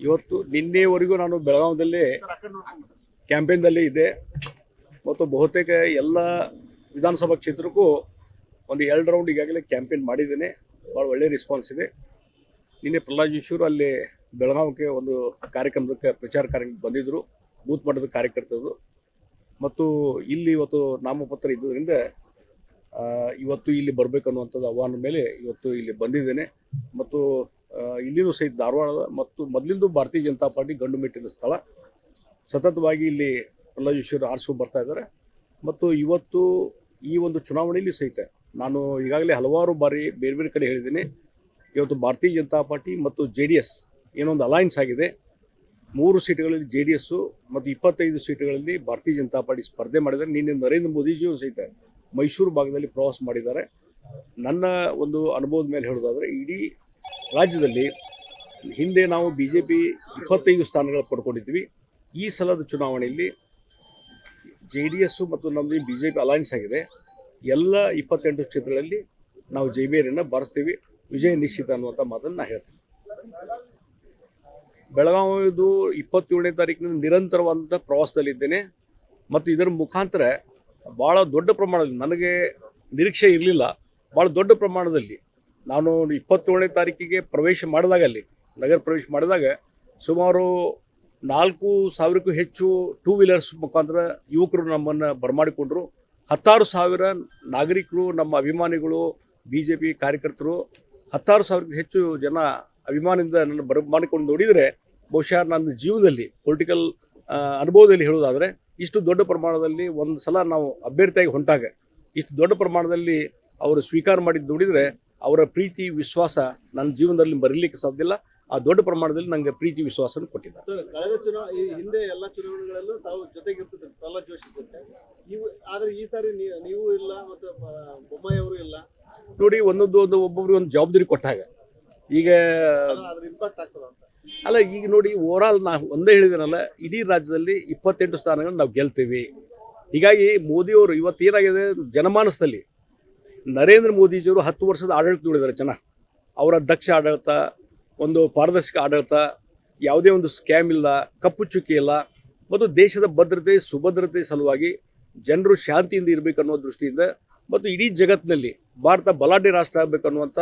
ಇವತ್ತು ನಿನ್ನೆವರೆಗೂ ನಾನು ಬೆಳಗಾವಿದಲ್ಲಿ ಕ್ಯಾಂಪೇನ್ದಲ್ಲಿ ಇದ್ದೆ. ಮತ್ತು ಬಹುತೇಕ ಎಲ್ಲ ವಿಧಾನಸಭಾ ಕ್ಷೇತ್ರಕ್ಕೂ ಒಂದು ಎರಡು ರೌಂಡ್ ಈಗಾಗಲೇ ಕ್ಯಾಂಪೇನ್ ಮಾಡಿದ್ದೇನೆ. ಭಾಳ ಒಳ್ಳೆ ರೆಸ್ಪಾನ್ಸ್ ಇದೆ. ನಿನ್ನೆ ಪ್ರಹ್ಲಾದ್ ಜೋಶಿಯವರು ಅಲ್ಲಿ ಬೆಳಗಾವಿಗೆ ಒಂದು ಕಾರ್ಯಕ್ರಮದಕ್ಕೆ ಪ್ರಚಾರ ಕಾರ್ಯಕ್ಕೆ ಬಂದಿದ್ದರು ಬೂತ್ ಮಟ್ಟದ ಕಾರ್ಯಕರ್ತರು. ಮತ್ತು ಇಲ್ಲಿ ಇವತ್ತು ನಾಮಪತ್ರ ಇದ್ದುದರಿಂದ ಆ, ಇವತ್ತು ಇಲ್ಲಿ ಬರಬೇಕನ್ನುವಂಥದ್ದು ಆಹ್ವಾನ ಮೇಲೆ ಇವತ್ತು ಇಲ್ಲಿ ಬಂದಿದ್ದೇನೆ. ಮತ್ತು ಇಲ್ಲಿನೂ ಸಹಿತ ಧಾರವಾಡದ ಮತ್ತು ಮೊದಲಿಂದು ಭಾರತೀಯ ಜನತಾ ಪಾರ್ಟಿ ಗಂಡು ಮೆಟ್ಟಿನ ಸ್ಥಳ. ಸತತವಾಗಿ ಇಲ್ಲಿ ಪ್ರಹ್ಲಾದ್ ಜೋಶಿಯವರು ಆರಿಸ್ಕೊಂಡು ಬರ್ತಾ ಇದ್ದಾರೆ. ಮತ್ತು ಇವತ್ತು ಈ ಒಂದು ಚುನಾವಣೆಯಲ್ಲಿ ಸಹಿತ ನಾನು ಈಗಾಗಲೇ ಹಲವಾರು ಬಾರಿ ಬೇರೆ ಬೇರೆ ಕಡೆ ಹೇಳಿದ್ದೀನಿ. ಇವತ್ತು ಭಾರತೀಯ ಜನತಾ ಪಾರ್ಟಿ ಮತ್ತು ಜೆ ಡಿ ಎಸ್ ಏನೊಂದು ಅಲೈನ್ಸ್ ಆಗಿದೆ. ಮೂರು ಸೀಟುಗಳಲ್ಲಿ ಜೆ ಡಿ ಎಸ್ಸು ಮತ್ತು ಇಪ್ಪತ್ತೈದು ಸೀಟುಗಳಲ್ಲಿ ಭಾರತೀಯ ಜನತಾ ಪಾರ್ಟಿ ಸ್ಪರ್ಧೆ ಮಾಡಿದ್ದಾರೆ. ನಿನ್ನೆ ನರೇಂದ್ರ ಮೋದಿಜಿಯವರು ಸಹಿತ ಮೈಸೂರು ಭಾಗದಲ್ಲಿ ಪ್ರವಾಸ ಮಾಡಿದ್ದಾರೆ. ನನ್ನ ಒಂದು ಅನುಭವದ ಮೇಲೆ ಹೇಳೋದಾದರೆ ಇಡೀ ರಾಜ್ಯದಲ್ಲಿ ಹಿಂದೆ ನಾವು ಬಿ ಜೆ ಪಿ ಇಪ್ಪತ್ತೈದು ಸ್ಥಾನಗಳು ಪಡ್ಕೊಂಡಿದ್ವಿ. ಈ ಸಲದ ಚುನಾವಣೆಯಲ್ಲಿ ಜೆ ಡಿ ಎಸ್ಸು ಮತ್ತು ನಮ್ಮದು ಬಿ ಜೆ ಪಿ ಅಲೈನ್ಸ್ ಆಗಿದೆ. ಎಲ್ಲ ಇಪ್ಪತ್ತೆಂಟು ಕ್ಷೇತ್ರಗಳಲ್ಲಿ ನಾವು ಜೈಬೇರಿಯನ್ನು ಬಾರಿಸ್ತೀವಿ. ವಿಜಯ ನಿಶ್ಚಿತ ಅನ್ನುವಂಥ ಮಾತನ್ನು ನಾನು ಹೇಳ್ತೀನಿ. ಬೆಳಗಾವಿದು ಇಪ್ಪತ್ತೇಳನೇ ತಾರೀಕಿನ ನಿರಂತರವಾದಂಥ ಪ್ರವಾಸದಲ್ಲಿದ್ದೇನೆ. ಮತ್ತು ಇದರ ಮುಖಾಂತರ ಭಾಳ ದೊಡ್ಡ ಪ್ರಮಾಣದಲ್ಲಿ ನನಗೆ ನಿರೀಕ್ಷೆ ಇರಲಿಲ್ಲ. ಭಾಳ ದೊಡ್ಡ ಪ್ರಮಾಣದಲ್ಲಿ ನಾನು ಇಪ್ಪತ್ತೇಳನೇ ತಾರೀಕಿಗೆ ಪ್ರವೇಶ ಮಾಡಿದಾಗ ಅಲ್ಲಿ, ನಗರ ಪ್ರವೇಶ ಮಾಡಿದಾಗ ಸುಮಾರು ನಾಲ್ಕು ಸಾವಿರಕ್ಕೂ ಹೆಚ್ಚು ಟೂ ವೀಲರ್ಸ್ ಮುಖಾಂತರ ಯುವಕರು ನಮ್ಮನ್ನು ಬರಮಾಡಿಕೊಂಡ್ರು. ಹತ್ತಾರು ಸಾವಿರ ನಾಗರಿಕರು, ನಮ್ಮ ಅಭಿಮಾನಿಗಳು ಬಿ ಜೆ ಪಿ ಕಾರ್ಯಕರ್ತರು, ಹತ್ತಾರು ಸಾವಿರಕ್ಕೂ ಹೆಚ್ಚು ಜನ ಅಭಿಮಾನದಿಂದ ನನ್ನ ಬರಮಾಡಿಕೊಂಡು ನೋಡಿದರೆ ಬಹುಶಃ ನನ್ನ ಜೀವನದಲ್ಲಿ ಪೊಲಿಟಿಕಲ್ ಅನುಭವದಲ್ಲಿ ಹೇಳೋದಾದರೆ ಇಷ್ಟು ದೊಡ್ಡ ಪ್ರಮಾಣದಲ್ಲಿ ಒಂದು ಸಲ ನಾವು ಅಭ್ಯರ್ಥಿಯಾಗಿ ಹೊಂಟಾಗ, ಇಷ್ಟು ದೊಡ್ಡ ಪ್ರಮಾಣದಲ್ಲಿ ಅವರು ಸ್ವೀಕಾರ ಮಾಡಿದ್ದು ನೋಡಿದರೆ ಅವರ ಪ್ರೀತಿ ವಿಶ್ವಾಸ ನನ್ನ ಜೀವನದಲ್ಲಿ ಬರಲಿಕ್ಕೆ ಸಾಧ್ಯ ಇಲ್ಲ ಆ ದೊಡ್ಡ ಪ್ರಮಾಣದಲ್ಲಿ ನನಗೆ ಪ್ರೀತಿ ವಿಶ್ವಾಸವನ್ನು ಕೊಟ್ಟಿದ್ದಾರೆ. ಸರ್ ಕಳೆದ ಚುನಾವಣೆ ಈ ಹಿಂದೆ ಎಲ್ಲ ಚುನಾವಣೆಗಳಲ್ಲೂ ತಾವು ಜೊತೆಗಿರ್ತಿದ್ರು ಪ್ರಹ್ಲಾದ್ ಜೋಶಿ ಜೊತೆ. ನೀವು ಆದ್ರೆ ಈ ಸಾರಿ ನೀವು ಇಲ್ಲ ಮತ್ತು ಬೊಮ್ಮಾಯಿ ಅವರು ಇಲ್ಲ. ನೋಡಿ ಒಂದೊಂದು ಒಂದು ಒಬ್ಬೊಬ್ರಿಗೆ ಒಂದು ಜವಾಬ್ದಾರಿ ಕೊಟ್ಟಾಗ ಈಗ ಇಂಪ್ಯಾಕ್ಟ್ ಆಗ್ತದ ಅಲ್ಲ ಈಗ ನೋಡಿ ಓವರಾಲ್ ನಾ ಒಂದೇ ಹೇಳಿದೇನಲ್ಲ ಇಡೀ ರಾಜ್ಯದಲ್ಲಿ ಇಪ್ಪತ್ತೆಂಟು ಸ್ಥಾನಗಳನ್ನು ನಾವು ಗೆಲ್ತೀವಿ. ಹೀಗಾಗಿ ಮೋದಿಯವರು ಇವತ್ತು ಏನಾಗಿದೆ ಜನಮಾನಸದಲ್ಲಿ ನರೇಂದ್ರ ಮೋದಿಜಿಯವರು ಹತ್ತು ವರ್ಷದ ಆಡಳಿತ ನೋಡಿದ್ದಾರೆ ಜನ. ಅವರ ದಕ್ಷ ಆಡಳಿತ, ಒಂದು ಪಾರದರ್ಶಕ ಆಡಳಿತ, ಯಾವುದೇ ಒಂದು ಸ್ಕ್ಯಾಮ್ ಇಲ್ಲ, ಕಪ್ಪು ಚುಕ್ಕಿ ಇಲ್ಲ. ಮತ್ತು ದೇಶದ ಭದ್ರತೆ, ಸುಭದ್ರತೆ ಸಲುವಾಗಿ ಜನರು ಶಾಂತಿಯಿಂದ ಇರಬೇಕು ಅನ್ನೋ ದೃಷ್ಟಿಯಿಂದ ಮತ್ತು ಇಡೀ ಜಗತ್ತಿನಲ್ಲಿ ಭಾರತ ಬಲಾಢ್ಯ ರಾಷ್ಟ್ರ ಆಗಬೇಕು ಅನ್ನುವಂಥ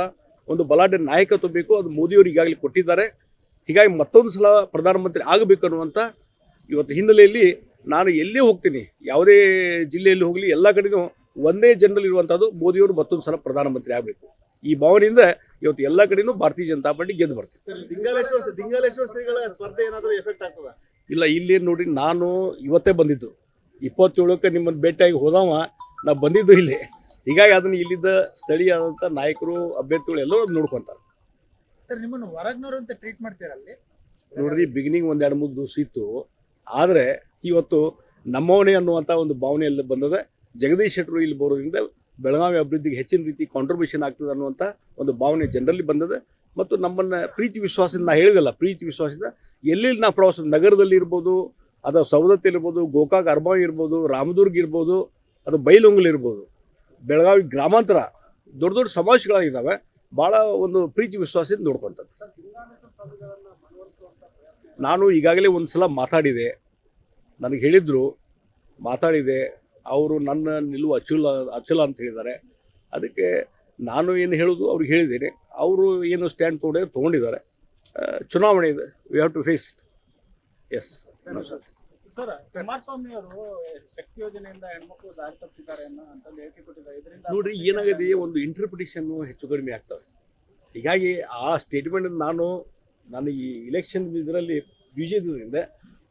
ಒಂದು ಬಲಾಢ್ಯ ನಾಯಕತ್ವ ಬೇಕು. ಅದು ಮೋದಿಯವರು ಈಗಾಗಲೇ ಕೊಟ್ಟಿದ್ದಾರೆ. ಹೀಗಾಗಿ ಮತ್ತೊಂದು ಸಲ ಪ್ರಧಾನಮಂತ್ರಿ ಆಗಬೇಕು ಅನ್ನುವಂಥ ಇವತ್ತು ಹಿನ್ನೆಲೆಯಲ್ಲಿ ನಾನು ಎಲ್ಲೇ ಹೋಗ್ತೀನಿ, ಯಾವುದೇ ಜಿಲ್ಲೆಯಲ್ಲಿ ಹೋಗಲಿ, ಎಲ್ಲ ಕಡೆನೂ ಒಂದೇ ಜನರಲ್ಲಿ ಇರುವಂಥದ್ದು ಮೋದಿಯವರು ಮತ್ತೊಂದು ಸಲ ಪ್ರಧಾನಮಂತ್ರಿ ಆಗಬೇಕು. ಈ ಭಾವನೆಯಿಂದ ಇವತ್ತು ಎಲ್ಲ ಕಡೆನೂ ಭಾರತೀಯ ಜನತಾ ಪಾರ್ಟಿ ಗೆದ್ದು ಬರ್ತೀವಿ. ಸರ್ ದಿಂಗಾಲೇಶ್ವರ ದಿಂಗಾಲೇಶ್ವರ ಶ್ರೀಗಳ ಸ್ಪರ್ಧೆ ಏನಾದರೂ ಎಫೆಕ್ಟ್ ಆಗ್ತದ? ಇಲ್ಲ ಇಲ್ಲಿ ನೋಡಿ ನಾನು ಇವತ್ತೇ ಬಂದಿದ್ದು. ಇಪ್ಪತ್ತೇಳಕ್ಕೆ ನಿಮ್ಮನ್ನು ಭೇಟಿಯಾಗಿ ಹೋದವ ನಾ ಬಂದಿದ್ದು ಇಲ್ಲಿ. ಹೀಗಾಗಿ ಅದನ್ನ ಇಲ್ಲಿದ್ದ ಸ್ಥಳೀಯವಾದಂಥ ನಾಯಕರು ಅಭ್ಯರ್ಥಿಗಳು ಎಲ್ಲರೂ ನೋಡ್ಕೊಂತಾರೆ. ಸರ್ ನಿಮ್ಮನ್ನು ಹೊರಗ್ನವರು ಅಂತ ಟ್ರೀಟ್ ಮಾಡ್ತೀರಲ್ಲಿ ನೋಡ್ರಿ ಬಿಗಿನಿಂಗ್ ಒಂದ್ ಎರಡು ಮೂರು ದಿವಸ ಇತ್ತು. ಆದರೆ ಇವತ್ತು ನಮ್ಮವನೇ ಅನ್ನುವಂತ ಒಂದು ಭಾವನೆಯಲ್ಲಿ ಬಂದದ. ಜಗದೀಶ್ ಶೆಟ್ಟರು ಇಲ್ಲಿ ಬರೋದ್ರಿಂದ ಬೆಳಗಾವಿ ಅಭಿವೃದ್ಧಿಗೆ ಹೆಚ್ಚಿನ ರೀತಿ ಕಾಂಟ್ರಿಬ್ಯೂಷನ್ ಆಗ್ತದೆ ಅನ್ನುವಂಥ ಒಂದು ಭಾವನೆ ಜನರಲ್ಲಿ ಬಂದದ. ಮತ್ತು ನಮ್ಮನ್ನು ಪ್ರೀತಿ ವಿಶ್ವಾಸದಿಂದ ನಾ ಹೇಳಿದಲ್ಲ, ಪ್ರೀತಿ ವಿಶ್ವಾಸದಿಂದ ಎಲ್ಲೆಲ್ಲಿ ನಾವು ಪ್ರವಾಸ ನಗರದಲ್ಲಿ ಇರ್ಬೋದು ಅದು ಸವದತ್ತಿ ಇರ್ಬೋದು, ಗೋಕಾಕ್ ಅರ್ಬಾವ್ ಇರ್ಬೋದು, ರಾಮದುರ್ಗ ಇರ್ಬೋದು ಅದು ಬೈಲೊಂಗಲ್ ಇರ್ಬೋದು, ಬೆಳಗಾವಿ ಗ್ರಾಮಾಂತರ ದೊಡ್ಡ ದೊಡ್ಡ ಸಮಾವೇಶಗಳಾಗಿದ್ದಾವೆ ಭಾಳ ಒಂದು ಪ್ರೀತಿ ವಿಶ್ವಾಸದಿಂದ ನೋಡ್ಕೊತದ್ದು. ನಾನು ಈಗಾಗಲೇ ಒಂದು ಸಲ ಮಾತಾಡಿದೆ, ನನಗೆ ಹೇಳಿದರು, ಮಾತಾಡಿದೆ ಅವರು ನನ್ನ ನಿಲುವು ಅಚಲ ಅಚಲ ಅಂತ ಹೇಳಿದ್ದಾರೆ. ಅದಕ್ಕೆ ನಾನು ಏನು ಹೇಳೋದು ಅವ್ರಿಗೆ ಹೇಳಿದ್ದೀನಿ. ಅವರು ಏನು ಸ್ಟ್ಯಾಂಡ್ ತೊಗೊಂಡೆ ತೊಗೊಂಡಿದ್ದಾರೆ. ಚುನಾವಣೆ ಇದೆ. We have to face it yes sir Kumaraswamy ಅವರು ಶಕ್ತಿ ಯೋಜನೆಯಿಂದ ಹೆಣ್ಮಕ್ಳು ದಾರಿ ತಪ್ಪಿದ್ದಾರೆ ಅಂತ ಅಂತಂದು ಹೇಳಿಕೆ ಕೊಟ್ಟಿದ್ದಾರೆ. ಇದರಿಂದ ನೋಡ್ರಿ ಏನಾಗಿದೆ ಒಂದು ಇಂಟರ್ಪ್ರಿಟೇಷನ್ ಹೆಚ್ಚು ಕಡಿಮೆ ಆಗ್ತವೆ. ಹೀಗಾಗಿ ಆ ಸ್ಟೇಟ್ಮೆಂಟ್ ನಾನು ನಾನು ಈ ಇಲೆಕ್ಷನ್ ಇದರಲ್ಲಿ ಬಿಜಿದ್ರಿಂದ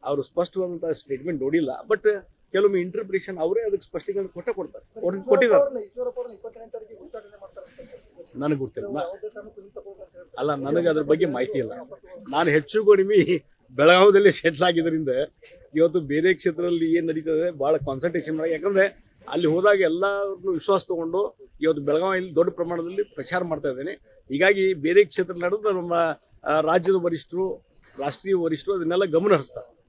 ಅವರು ಸ್ಪಷ್ಟವಾದಂಥ ಸ್ಟೇಟ್ಮೆಂಟ್ ನೋಡಿಲ್ಲ. ಬಟ್ ಕೆಲವೊಮ್ಮೆ ಇಂಟರ್ಪ್ರಿಟೇಷನ್ ಅವರೇ ಅದಕ್ಕೆ ಸ್ಪಷ್ಟೀಕರಣ ಕೊಟ್ಟ ಕೊಡ್ತಾರೆ. ಕೊಡ್- ಕೊಟ್ಟಿದ್ದಾರೆ. ನನಗೆ ಗೊತ್ತಿಲ್ಲ. ಅಲ್ಲ, ನನಗೆ ಅದ್ರ ಬಗ್ಗೆ ಮಾಹಿತಿ ಇಲ್ಲ. ನಾನು ಹೆಚ್ಚು ಕಡಿಮೆ ಬೆಳಗಾವಿಯಲ್ಲಿ ಸೆಟ್ಲ್ ಆಗಿದ್ದರಿಂದ ಇವತ್ತು ಬೇರೆ ಕ್ಷೇತ್ರದಲ್ಲಿ ಏನು ನಡೀತದೆ ಭಾಳ ಕಾನ್ಸಂಟ್ರೇಷನ್ ಮಾಡಿ. ಯಾಕಂದ್ರೆ ಅಲ್ಲಿ ಹೋದಾಗ ಎಲ್ಲರನ್ನು ವಿಶ್ವಾಸ ತಗೊಂಡು ಇವತ್ತು ಬೆಳಗಾವಿಯಲ್ಲಿ ದೊಡ್ಡ ಪ್ರಮಾಣದಲ್ಲಿ ಪ್ರಚಾರ ಮಾಡ್ತಾ ಇದ್ದೇನೆ. ಹೀಗಾಗಿ ಬೇರೆ ಕ್ಷೇತ್ರ ನಡೆದು ನಮ್ಮ ರಾಜ್ಯದ ವರಿಷ್ಠರು, ರಾಷ್ಟ್ರೀಯ ವರಿಷ್ಠರು ಅದನ್ನೆಲ್ಲ ಗಮನ ಹರಿಸ್ತಾರೆ.